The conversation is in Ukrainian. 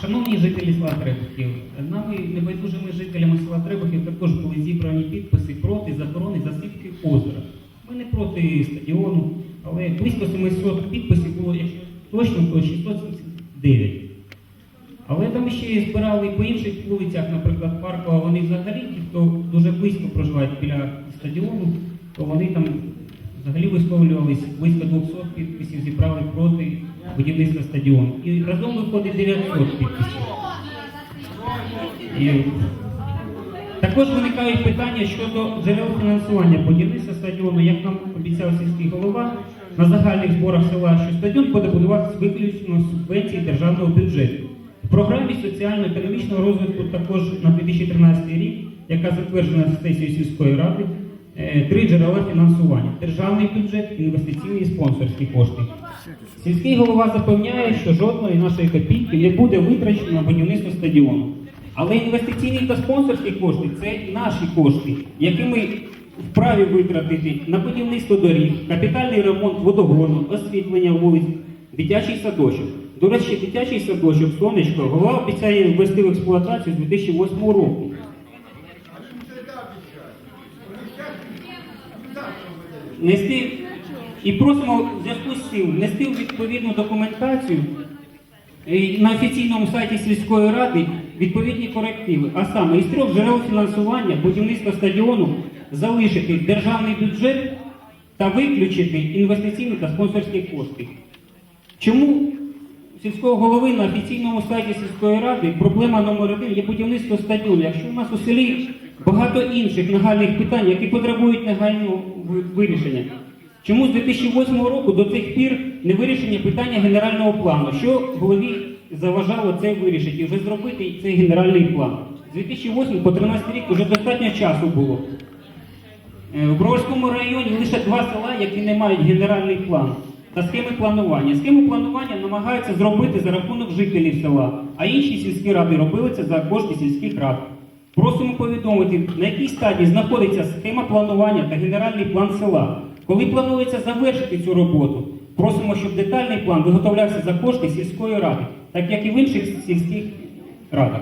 Шановні жителі села Требухів, нами небайдужими жителями села Требухів також були зібрані підписи проти заборони засипки озера. Ми не проти стадіону, але близько 700 підписів було, якщо точно, то 679. Але там ще збирали по інших вулицях, наприклад, Паркова, вони взагалі, ті, хто дуже близько проживають біля стадіону, то вони там взагалі висловлювались близько 200 підписів, зібрали проти будівництва стадіону. І разом виходить 900 підписів. І також виникають питання щодо джерел фінансування будівництва стадіону, як нам обіцяв сільський голова на загальних зборах села, що стадіон буде будуватися виключно субвенції державного бюджету. В програмі соціально-економічного розвитку також на 2013 рік, яка затверджена сесією сільської ради, три джерела фінансування: державний бюджет, інвестиційні і спонсорські кошти. Сільський голова запевняє, що жодної нашої копійки не буде витрачено на будівництво стадіону. Але інвестиційні та спонсорські кошти це наші кошти, які ми вправі витратити на будівництво доріг, капітальний ремонт водогону, освітлення вулиць, дитячий садочок. До речі, дитячий садочок сонечко голова обіцяє ввести в експлуатацію з 2008 року. Нести і просимо зв'язку з цим внести відповідну документацію е, на офіційному сайті сільської ради відповідні корективи. А саме із трьох джерел фінансування будівництва стадіону залишити державний бюджет та виключити інвестиційні та спонсорські кошти. Чому сільського голови на офіційному сайті сільської ради проблема номер один є будівництво стадіону? Якщо у нас у селі багато інших нагальних питань, які потребують негайного вирішення. Чому з 2008 року до цих пір не вирішення питання генерального плану? Що голові заважало це вирішити і вже зробити цей генеральний план? З 2008 по 2013 рік вже достатньо часу було. Е, У Броварському районі лише два села, які не мають генеральний план та схеми планування. Схему планування намагаються зробити за рахунок жителів села, а інші сільські ради робили це за кошти сільських рад. Просимо повідомити, на якій стадії знаходиться схема планування та генеральний план села. Коли планується завершити цю роботу, просимо, щоб детальний план виготовлявся за кошти сільської ради, так як і в інших сільських радах.